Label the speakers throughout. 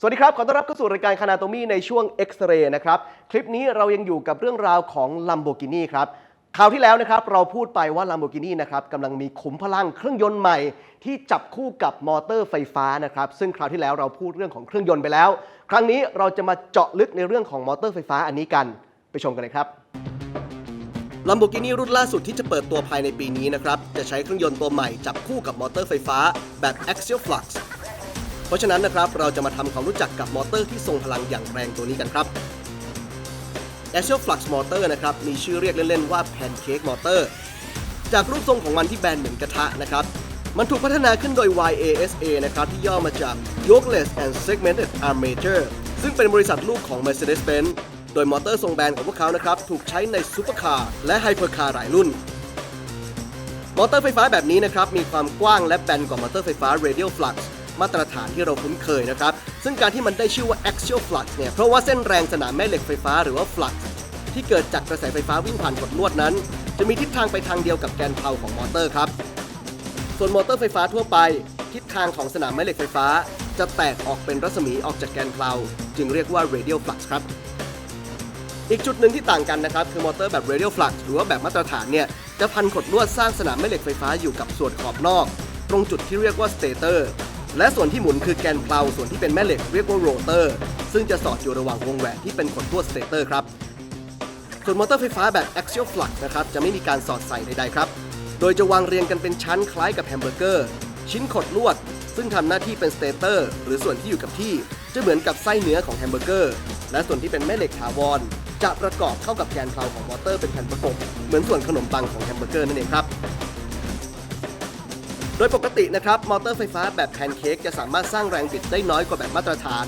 Speaker 1: สวัสดีครับ ขอต้อนรับเข้าสู่รายการคานาโตมีในช่วงเอ็กซเรย์นะครับ คลิปนี้เรายังอยู่กับเรื่องราวของ Lamborghini ครับคราวที่แล้วนะครับเราพูดไปว่า Lamborghini นะครับกำลังมีขุมพลังเครื่องยนต์ใหม่ ที่จับคู่กับมอเตอร์ไฟฟ้านะครับซึ่งคราวที่แล้วเราพูดเรื่องของเครื่องยนต์ไปแล้ว ครั้งนี้เราจะมาเจาะลึกในเรื่องของมอเตอร์ไฟฟ้าอันนี้กันไปชมกันเลยครับ Lamborghini รุ่นล่าสุดที่จะเปิดตัวภายในปีนี้นะครับจะใช้เครื่องยนต์ตัวใหม่จับคู่กับมอเตอร์ไฟฟ้าแบบ Axial Flux เพราะฉะนั้นนะครับเราจะมาทำความรู้จักกับมอเตอร์ที่ทรงพลังอย่างแรงตัวนี้กันครับ Axial Flux Motor นะครับมีชื่อเรียกเล่นๆว่า Pancake Motor จากรูปทรงของมันที่แบนเหมือนกระทะนะครับ มันถูกพัฒนาขึ้นโดย YASA นะครับที่ย่อมาจาก Yokeless and Segmented Armature ซึ่งเป็นบริษัทลูกของ Mercedes-Benz โดยมอเตอร์ทรงแบนของพวกเขานะครับถูกใช้ในซูเปอร์คาร์และไฮเปอร์คาร์หลายรุ่น มอเตอร์ไฟฟ้าแบบนี้นะครับมีความกว้างและแบนกว่ามอเตอร์ไฟฟ้า radial flux มาตรฐานที่เราคุ้นเคยนะครับ ซึ่งการที่มันได้ชื่อว่า axial flux เนี่ย เพราะว่าเส้นแรงสนามแม่เหล็กไฟฟ้าหรือว่า flux ที่เกิดจากกระแสไฟฟ้าวิ่งผ่านกดลวดนั้น จะมีทิศทางไปทางเดียวกับแกนเพลาของมอเตอร์ครับ ส่วนมอเตอร์ไฟฟ้าทั่วไป ทิศทางของสนามแม่เหล็กไฟฟ้า จะแตกออกเป็นรัศมีออกจากแกนเพลาจึงเรียกว่า radial flux ครับอีกจุดหนึ่งที่ต่างกันนะครับ คือมอเตอร์แบบ radial flux หรือว่าแบบมาตรฐานเนี่ย จะพันขดลวดสร้างสนามแม่เหล็กไฟฟ้าอยู่กับส่วนขอบนอก ตรงจุดที่เรียกว่า stator และส่วนที่หมุนคือแกนเพลาส่วนที่เป็นแม่เหล็กเรียกว่า rotor ซึ่งจะสอดอยู่ระหว่างวงแหวนที่เป็นขดลวด stator ครับ ส่วนมอเตอร์ไฟฟ้าแบบ axial flux นะครับจะไม่มีการสอดใส่ใดๆครับ โดยจะวางเรียงกันเป็นชั้นคล้ายกับแฮมเบอร์เกอร์ ชิ้นขดลวด ซึ่งทำหน้าที่เป็นสเตเตอร์ หรือส่วนที่อยู่กับที่ จะเหมือนกับไส้เนื้อของแฮมเบอร์เกอร์และส่วนที่เป็นแม่เหล็กถาวรจะประกอบเข้ากับแกนเพลาของมอเตอร์เป็นแผ่นประกบเหมือนส่วนขนมปังของแฮมเบอร์เกอร์นั่นเองครับ โดยปกตินะครับมอเตอร์ไฟฟ้าแบบแพนเค้กจะสามารถสร้างแรงบิดได้น้อยกว่าแบบมาตรฐาน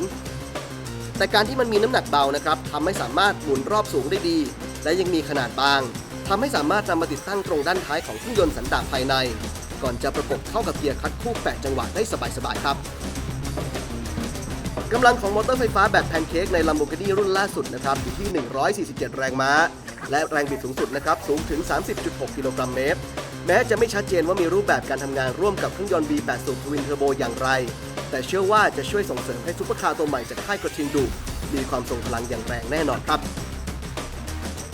Speaker 1: แต่การที่มันมีน้ำหนักเบานะครับทำให้สามารถหมุนรอบสูงได้ดี และยังมีขนาดบางทำให้สามารถนำมาติดตั้งตรงด้านท้ายของเครื่องยนต์สันดาปภายใน ก่อนจะประกบเข้ากับเกียร์คัตคู่ 8 จังหวะได้สบายๆครับกำลังของมอเตอร์ไฟฟ้าแบบแพนเค้กใน Lamborghini รุ่นล่าสุดนะครับอยู่ที่ 147 แรงม้า และแรงบิดสูงสุดนะครับสูงถึง 30.6 กิโลกรัมเมตร แม้จะไม่ชัดเจนว่ามีรูปแบบการทำงานร่วมกับเครื่องยนต์ V8 สูบทวินเทอร์โบอย่างไร แต่เชื่อว่าจะช่วยส่งเสริมให้ซุปเปอร์คาร์ตัวใหม่จากค่ายกระทิงดุมีความทรงพลังอย่างแรงแน่นอนครับ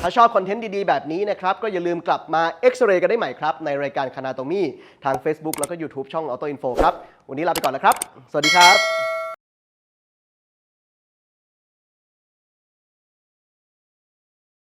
Speaker 1: ถ้าชอบคอนเทนต์ดีๆ แบบนี้นะครับ ก็อย่าลืมกลับมาเอ็กซเรย์กันได้ใหม่ครับ ในรายการคานาโตมีทาง Facebook แล้วก็ YouTube ช่อง Auto Info ครับ วันนี้ลาไปก่อนนะครับ สวัสดีครับ